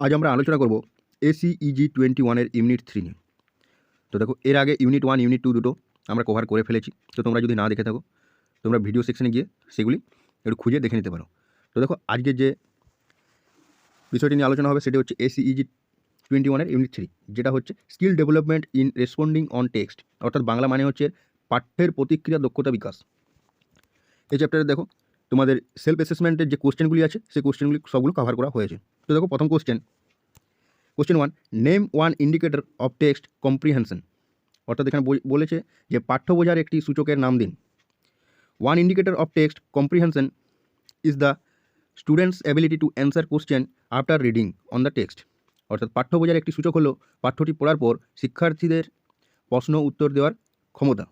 আজ আমরা আলোচনা করব এসিইজি টোয়েন্টি ওয়ানের ইউনিট থ্রি নিয়ে। তো দেখো, এর আগে ইউনিট ওয়ান ইউনিট টু দুটো আমরা কভার করে ফেলেছি। তো তোমরা যদি না দেখে থাকো, তোমরা ভিডিও সেকশনে গিয়ে সেগুলি একটু খুঁজে দেখে নিতে পারো। তো দেখো আজকে যে বিষয়টি নিয়ে আলোচনা হবে সেটি হচ্ছে এসিইজি টোয়েন্টি ওয়ানের ইউনিট থ্রি যেটা হচ্ছে skill development in responding on text অর্থাৎ বাংলা মানে হচ্ছে পাঠ্যের প্রতিক্রিয়া দক্ষতা বিকাশ। এই চ্যাপ্টারে দেখো তোমাদের সেলফ অ্যাসেসমেন্টের যে কোশ্চেনগুলি আছে, সেই কোশ্চেনগুলি সবগুলো কভার করা হয়েছে। তো দেখো প্রথম question question one name one indicator of text comprehension অর্থাৎ এখানে বলেছে যে পাঠ্য বোঝার একটি সূচকের নাম দিন। One indicator of text comprehension is the student's ability to answer question after reading on the text অর্থাৎ পাঠ্য বোঝার একটি সূচক হলো পাঠ্যটি পড়ার পর শিক্ষার্থীদের প্রশ্ন উত্তর দেওয়ার ক্ষমতা।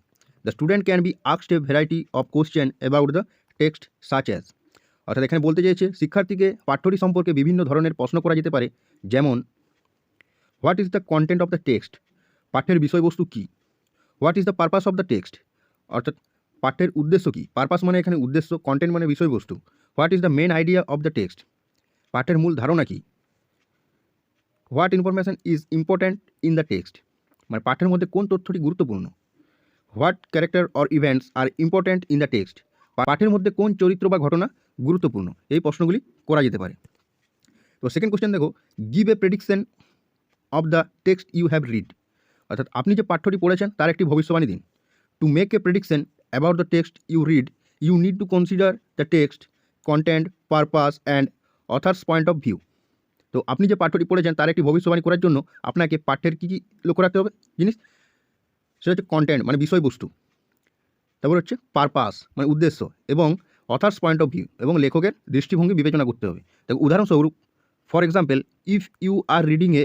The student can be আক্সড a variety of question about the text such as অর্থাৎ এখানে বলতে চেয়েছে শিক্ষার্থীকে পাঠ্যটি সম্পর্কে বিভিন্ন ধরনের প্রশ্ন করা যেতে পারে, যেমন, what is the content of the text? পাঠ্যের বিষয়বস্তু কী? What is the purpose of the text? অর্থাৎ পাঠ্যের উদ্দেশ্য কী? পারপাস মানে এখানে উদ্দেশ্য, কন্টেন্ট মানে বিষয়বস্তু। What is the main idea of the text? পাঠের মূল ধারণা কী? What information is important in the text? মানে পাঠের মধ্যে কোন তথ্যটি গুরুত্বপূর্ণ? What character or events are important in the text? পাঠের মধ্যে কোন চরিত্র বা ঘটনা গুরুত্বপূর্ণ? এই প্রশ্নগুলি করা যেতে পারে। তো সেকেন্ড কোশ্চেন দেখো give a prediction of the text you have read অর্থাৎ আপনি যে পাঠ্যটি পড়েছেন, তার একটি ভবিষ্যবাণী দিন। To make a prediction about the text you read you need to consider the text content purpose and author's point of view তো আপনি যে পাঠ্যটি পড়েছেন, তার একটি ভবিষ্যবাণী করার জন্য আপনাকে পাঠ্যের কী কী লক্ষ্য রাখতে হবে? জিনিস? সেটা হচ্ছে কন্টেন্ট মানে বিষয়বস্তু। তারপর হচ্ছে পারপাস মানে উদ্দেশ্য এবং অথার্স পয়েন্ট অফ ভিউ এবং লেখকের দৃষ্টিভঙ্গি বিবেচনা করতে হবে। দেখো, উদাহরণস্বরূপ for example if you are reading a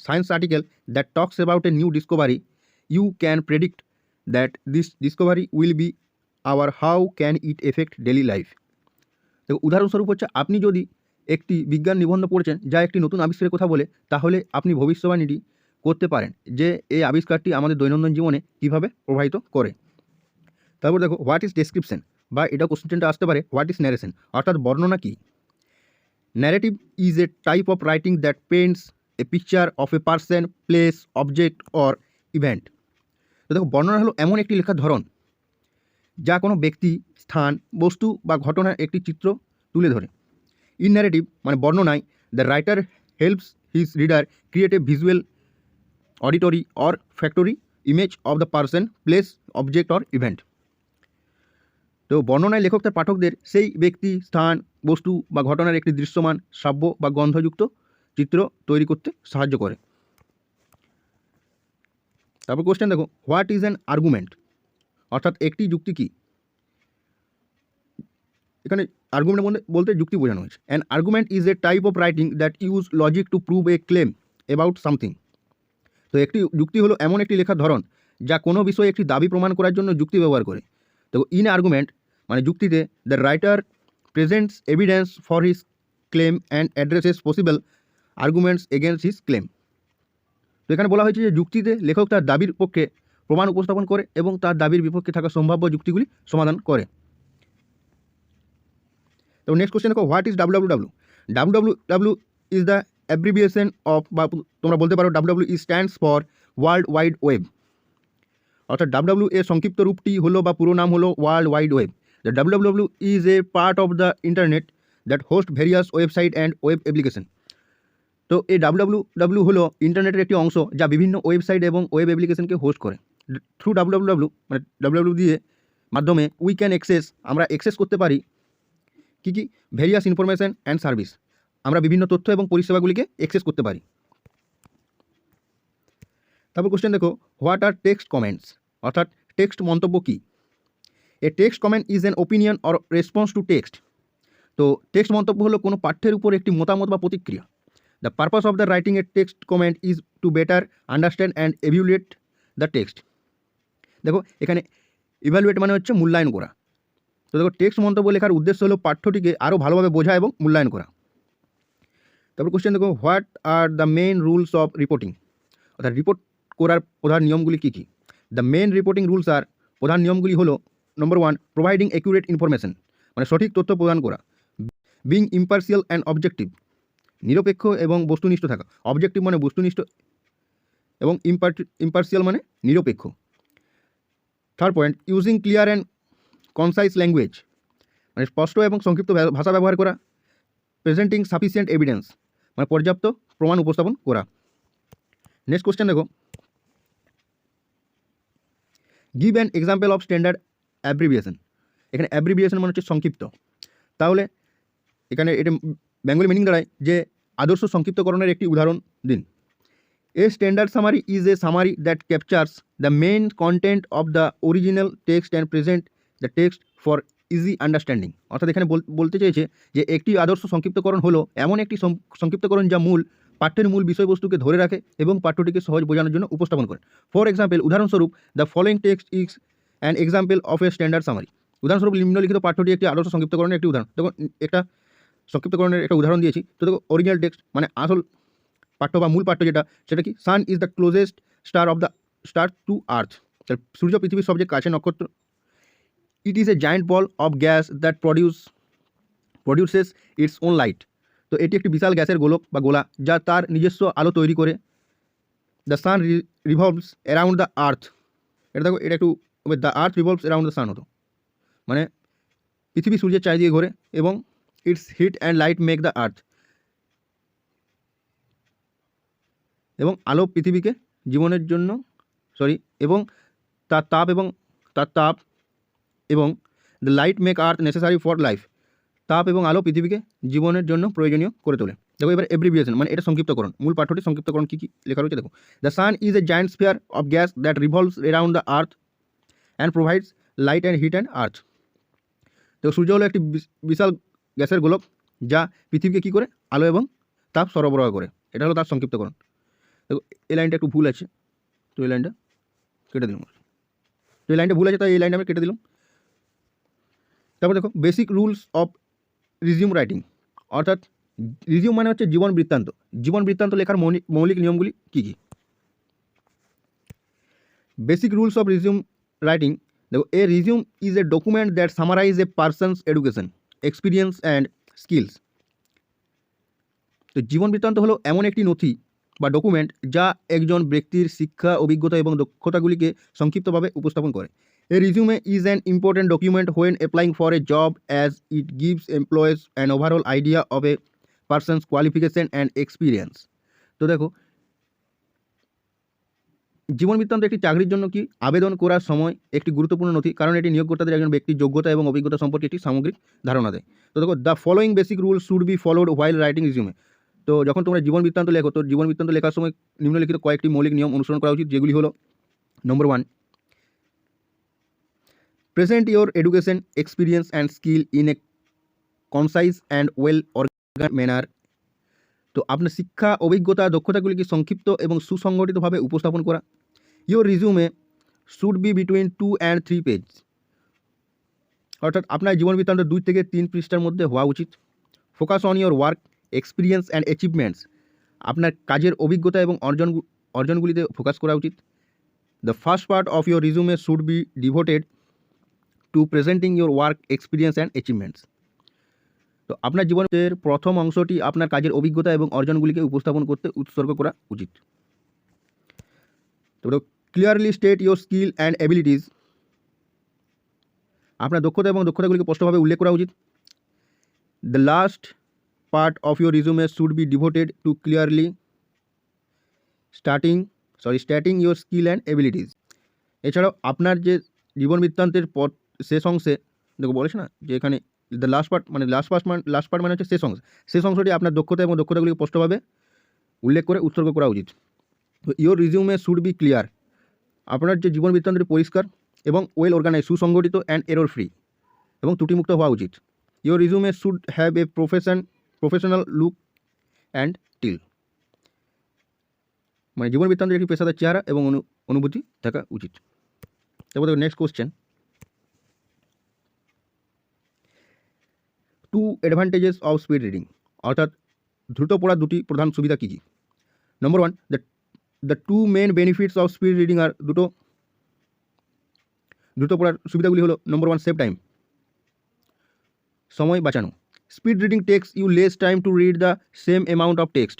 science article that talks about a new discovery you can predict that this discovery will be our how can it affect daily life দেখো, উদাহরণস্বরূপ হচ্ছে, আপনি যদি একটি বিজ্ঞান নিবন্ধ পড়ছেন, যা একটি নতুন আবিষ্কারের কথা বলে, তাহলে আপনি ভবিষ্যবাণীটি করতে পারেন যে, এই আবিষ্কারটি আমাদের দৈনন্দিন জীবনে কীভাবে প্রভাবিত করে। তারপর দেখো হোয়াট ইজ ডেসক্রিপশন বা এটা কোশ্চেনটা আসতে পারে হোয়াট ইজ ন্যারেশন অর্থাৎ বর্ণনা কী? Narrative is a type of writing that paints a picture of a person place object or event তো দেখো, বর্ণনা হলো এমন একটি লেখার ধরন, যা কোনো ব্যক্তি, স্থান, বস্তু বা ঘটনার একটি চিত্র তুলে ধরে। ইন ন্যারেটিভ মানে বর্ণনায় the writer helps his reader create a visual auditory or factory image of the person place object or event তো বর্ণনায় লেখক তার পাঠকদের সেই ব্যক্তি, স্থান, বস্তু বা ঘটনার একটি দৃশ্যমান শ্রাব্য বা গন্ধযুক্ত চিত্র তৈরি করতে সাহায্য করে। তারপর কোশ্চেন দেখো হোয়াট ইজ অ্যান আর্গুমেন্ট অর্থাৎ একটি যুক্তি কী? এখানে আর্গুমেন্ট মধ্যে বলতে যুক্তি বোঝানো হয়েছে। An argument is a type of writing that use logic to prove a claim about something তো একটি যুক্তি হলো এমন একটি লেখার ধরন যা কোনো বিষয়ে একটি দাবি প্রমাণ করার জন্য যুক্তি ব্যবহার করে। তো ইন আর্গুমেন্ট মানে যুক্তিতে the writer presents evidence for his claim and addresses possible arguments against his claim তো এখানে বলা হয়েছে যে, যুক্তিতে লেখক তার দাবির পক্ষে প্রমাণ উপস্থাপন করে এবং তার দাবির বিপক্ষে থাকা সম্ভাব্য যুক্তিগুলি সমাধান করে। তো নেক্সট কোশ্চেন দেখো what is W W W W W is the abbreviation of বা তোমরা বলতে পারো W W E stands for world wide web অর্থাৎ ডাব্লিউ এর সংক্ষিপ্ত রূপটি হলো বা পুরো নাম হলো world wide web the W W is a part of the internet that host various website and web application তো এই ডাব্লিউ ডাব্লিউ হলো ইন্টারনেটের একটি অংশ যা বিভিন্ন ওয়েবসাইট এবং ওয়েব অ্যাপ্লিকেশনকে হোস্ট করে। থ্রু ডাব্লিউ ডাব্লিউ মানে ডাব্লিউ দিয়ে মাধ্যমে উই ক্যান অ্যাক্সেস আমরা অ্যাক্সেস করতে পারি কী কী? ভেরিয়াস ইনফরমেশান অ্যান্ড সার্ভিস আমরা বিভিন্ন তথ্য এবং পরিষেবাগুলিকে অ্যাক্সেস করতে পারি। তারপর কোশ্চেন দেখো হোয়াট আর টেক্সট কমেন্টস অর্থাৎ টেক্সট মন্তব্য কী? A text comment is an opinion or response to text তো টেক্সট মন্তব্য হলো কোনো পাঠ্যের উপর একটি মতামত বা প্রতিক্রিয়া। The purpose of the writing a text comment is to better understand and evaluate the text দেখো, এখানে ইভ্যালুয়েট মানে হচ্ছে মূল্যায়ন করা। তো দেখো টেক্সট মন্তব্য লেখার উদ্দেশ্য হলো পাঠ্যটিকে আরও ভালোভাবে বোঝা এবং মূল্যায়ন করা। তারপর কোশ্চেন দেখো what are the main rules of reporting অর্থাৎ রিপোর্ট করার প্রধান নিয়মগুলি কী কী? The main reporting rules are প্রধান নিয়মগুলি হলো number one providing accurate information মানে সঠিক তথ্য প্রদান করা বিং ইম্পার্সিয়াল অ্যান্ড অবজেক্টিভ নিরপেক্ষ এবং বস্তুনিষ্ঠ থাকা অবজেক্টিভ মানে বস্তুনিষ্ঠ এবং ইম্পার ইম্পার্সিয়াল মানে নিরপেক্ষ। Third point using clear and concise language মানে স্পষ্ট এবং সংক্ষিপ্ত ভাষা ব্যবহার করা প্রেজেন্টিং সাফিসিয়েন্ট এভিডেন্স মানে পর্যাপ্ত প্রমাণ উপস্থাপন করা। নেক্সট কোশ্চেন দেখো। Give an example of standard abbreviation এখানে অ্যাব্রিভিয়েশন মানে হচ্ছে সংক্ষিপ্ত। তাহলে এখানে এটা বেঙ্গলি মিনিং দাঁড়ায় যে আদর্শ সংক্ষিপ্তকরণের একটি উদাহরণ দিন। A standard summary is a summary that captures the main content of the original text and present the text for easy understanding অর্থাৎ এখানে বল- বলতে চেয়েছে যে একটি আদর্শ সংক্ষিপ্তকরণ হলো এমন একটি সংক্ষিপ্তকরণ যা মূল, পাঠ্যের মূল বিষয়বস্তুকে ধরে রাখে এবং পাঠ্যটিকে সহজ বোঝানোর জন্য উপস্থাপন করে। ফর এক্সাম্পল উদাহরণস্বরূপ the following text is an example of a standard summary উদাহরণস্বরূপ নিম্নলিখিত পাঠ্যটি একটি আদর্শ সংক্ষিপ্তকরণের একটি উদাহরণ। দেখো একটা সংক্ষিপ্তকরণের একটা উদাহরণ দিয়েছি। তো দেখো অরিজিনাল টেক্সট মানে আসল পাঠ্য বা মূল পাঠ্য যেটা, সেটা কি? Sun is the closest star of the star to earth সূর্য পৃথিবীর সবচেয়ে কাছে নক্ষত্র। It is a giant ball of gas that produce produces its own light তো এটি একটি বিশাল গ্যাসের গোলক বা গোলা, যা তার নিজস্ব আলো তৈরি করে। The sun revolves around the earth এটা দেখো, এটা একটু the earth revolves around the sun হতো মানে পৃথিবী সূর্যের চারিদিকে ঘোরে এবং its heat and light make the earth এবং আলো পৃথিবীকে জীবনের জন্য সরি এবং তার তাপ এবং তার তাপ এবং the light make earth necessary for life তাপ এবং আলো পৃথিবীকে জীবনের জন্য প্রয়োজনীয় করে তোলে। দেখো এবার এব্রিভিয়েশন মানে এটা সংক্ষিপ্তকরণ। মূল পাঠ্যটি সংক্ষিপ্তকরণ কী কী লেখা রয়েছে দেখো। The sun is a giant sphere of gas that revolves around the earth and provides light and heat and earth তো সূর্য হলো একটি বিশ- বিশাল গ্যাসের গোলক যা পৃথিবীকে কী করে? আলো এবং তাপ সরবরাহ করে। এটা হলো তার সংক্ষিপ্তকরণ। দেখো, এই লাইনটা একটু ভুল আছে। তো এই লাইনটা কেটে দিলাম। তো এই লাইনটা ভুল আছে, তাই এই লাইনটা আমি কেটে দিলাম। তারপর দেখো basic rules of resume writing অর্থাৎ রিজিউম মানে হচ্ছে জীবন বৃত্তান্ত। জীবন বৃত্তান্ত লেখার মৌলিক নিয়মগুলি কী কী? Basic rules of resume writing দেখো a resume is a document that summarize a person's education experience and skills তো জীবন বৃত্তান্ত হলো এমন একটি নথি বা ডকুমেন্ট যা একজন ব্যক্তির শিক্ষা, অভিজ্ঞতা এবং দক্ষতাগুলিকে সংক্ষিপ্তভাবে উপস্থাপন করে। A resume is an important document when applying for a job as it gives employees an overall idea of a person's qualification and experience তো দেখো জীবন বৃত্তান্ত একটি চাকরির জন্য কি আবেদন করার সময় একটি গুরুত্বপূর্ণ নথি? কারণ এটি নিয়োগকর্তাদের একজন ব্যক্তির যোগ্যতা এবং অভিজ্ঞতা সম্পর্কে একটি সামগ্রিক ধারণা দেয়। তো দেখো the following basic rule should be followed while writing resume তো যখন তোমরা জীবন বৃত্তান্ত লেখো, তো জীবন বৃত্তান্ত লেখার সময় নিম্নলিখিত কয়েকটি মৌলিক নিয়ম অনুসরণ করা উচিত, যেগুলি হলো number one present your education experience and skill in a concise and well organised manner তো আপনার শিক্ষা, অভিজ্ঞতা দক্ষতাগুলিকে সংক্ষিপ্ত এবং সুসংগঠিতভাবে উপস্থাপন করা? Your resume should be between two and three page অর্থাৎ আপনার জীবন বৃত্তান্ত দুই থেকে তিন পৃষ্ঠার মধ্যে হওয়া উচিত। Focus on your work experience and achievements আপনার কাজের অভিজ্ঞতা এবং অর্জন, অর্জনগুলিতে ফোকাস করা উচিত। The first part of your resume should be devoted to presenting your work experience and achievements তো আপনার জীবনের প্রথম অংশটি আপনার কাজের অভিজ্ঞতা এবং অর্জনগুলিকে উপস্থাপন করতে উৎসর্গ করা উচিত। তো clearly state your skill and abilities আপনার দক্ষতা এবং দক্ষতাগুলিকে স্পষ্টভাবে উল্লেখ করা উচিত। The last part of your resume should be devoted to clearly starting sorry starting your skill and abilities এছাড়াও, আপনার যে জীবন বৃত্তান্তের পথ শেষ অংশে, দেখো বলেছে না, যে এখানে দ্য লাস্ট পার্ট মানে লাস্ট পার্ট মানে লাস্ট পার্ট মানে হচ্ছে শেষ অংশ শেষ অংশটি আপনার দক্ষতা এবং দক্ষতাগুলিকে স্পষ্টভাবে উল্লেখ করে, উৎসর্গ করা উচিত। তো your resume should be clear আপনার যে জীবন বৃত্তান্তটি পরিষ্কার এবং ওয়েল অর্গানাইজ সুসংগঠিত অ্যান্ড এরর ফ্রি এবং ত্রুটিমুক্ত হওয়া উচিত। Your resume should have a profession professional look and till মানে জীবন বৃত্তান্তের একটি পেশাদার চেহারা এবং অনু, অনুভূতি থাকা উচিত। তারপর দেখো next question two advantages of speed reading অর্থাৎ দ্রুত পড়ার দুটি প্রধান সুবিধা কী কী? Number one the the two main benefits of speed reading are দুটো, দ্রুত পড়ার সুবিধাগুলি হলো নম্বর ওয়ান সেভ টাইম সময় বাঁচানো। Speed reading takes you less time to read the same amount of text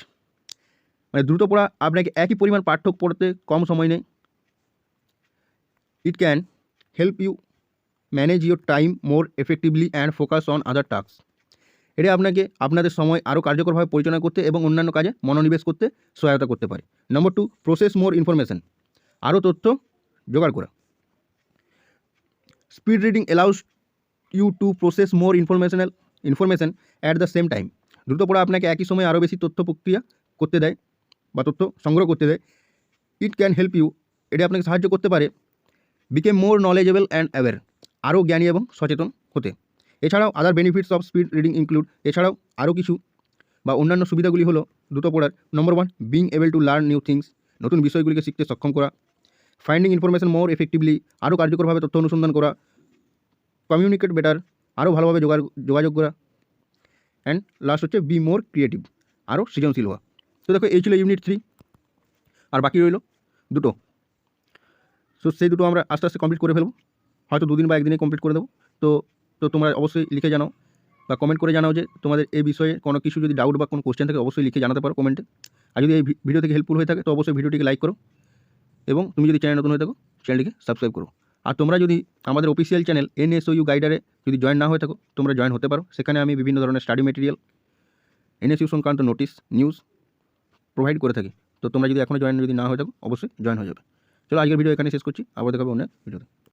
মানে দ্রুত পড়া আপনাকে একই পরিমাণ পাঠ্য পড়তে কম সময় নেয়। It can help you manage your time more effectively and focus on other task এটা আপনাকে আপনাদের সময় আরও কার্যকরভাবে পরিচালনা করতে এবং অন্যান্য কাজে মনোনিবেশ করতে সহায়তা করতে পারে। Number two process more information আরও তথ্য জোগাড় করা। Speed reading allows you to process more informational information at the same time দ্রুত পড়া আপনাকে একই সময়ে আরও বেশি তথ্য প্রক্রিয়া করতে দেয় বা তথ্য সংগ্রহ করতে দেয়। ইট ক্যান হেল্প ইউ এটা আপনাকে সাহায্য করতে পারে। Become more knowledgeable and aware আরও জ্ঞানী এবং সচেতন হতে। এছাড়াও other benefits of speed reading include এছাড়াও আরও কিছু বা অন্যান্য সুবিধাগুলি হলো দ্রুত পড়ার number one being able to learn new things নতুন বিষয়গুলিকে শিখতে সক্ষম করা ফাইন্ডিং ইনফরমেশন মোর এফেক্টিভলি আরও কার্যকরভাবে তথ্য অনুসন্ধান করা কমিউনিকেট বেটার আরও ভালোভাবে যোগা- যোগাযোগ করা অ্যান্ড লাস্ট হচ্ছে বি মোর ক্রিয়েটিভ আরও সৃজনশীল হওয়া। তো দেখো, এই ছিল ইউনিট থ্রি আর বাকি রইল দুটো। সো সেই দুটো আমরা আস্তে আস্তে কমপ্লিট করে ফেলব। হয়তো দুদিন বা একদিনে কমপ্লিট করে দেবো। তো তো তোমরা অবশ্যই লিখে জানাও বা কমেন্ট করে জানাও যে তোমাদের এই বিষয়ে কোনো কিছু যদি ডাউট বা কোনো কোশ্চেন থাকে, অবশ্যই লিখে জানাতে পারো কমেন্টে আর যদি এই ভিডিও থেকে হেল্পফুল হয়ে থাকে, তো অবশ্যই ভিডিওটিকে লাইক করো। এবং তুমি যদি চ্যানেল নতুন হয়ে থাকো চ্যানেলটিকে সাবস্ক্রাইব করো। আর তোমরা যদি আমাদের অফিসিয়াল চ্যানেল এনএসইউ গাইডারে যদি জয়েন না হয়ে থাকো, তোমরা জয়েন হতে পারো। সেখানে আমি বিভিন্ন ধরনের স্টাডি মেটেরিয়াল এনএসইউ সংক্রান্ত নোটিশ নিউজ প্রোভাইড করে থাকি। তো তোমরা যদি এখনও জয়েন যদি না হয়ে থাকো, অবশ্যই জয়েন হয়ে যাবে। চলো আজকের ভিডিও এখানে শেষ করছি। আবার দেখাবো অনেক ভিডিওতে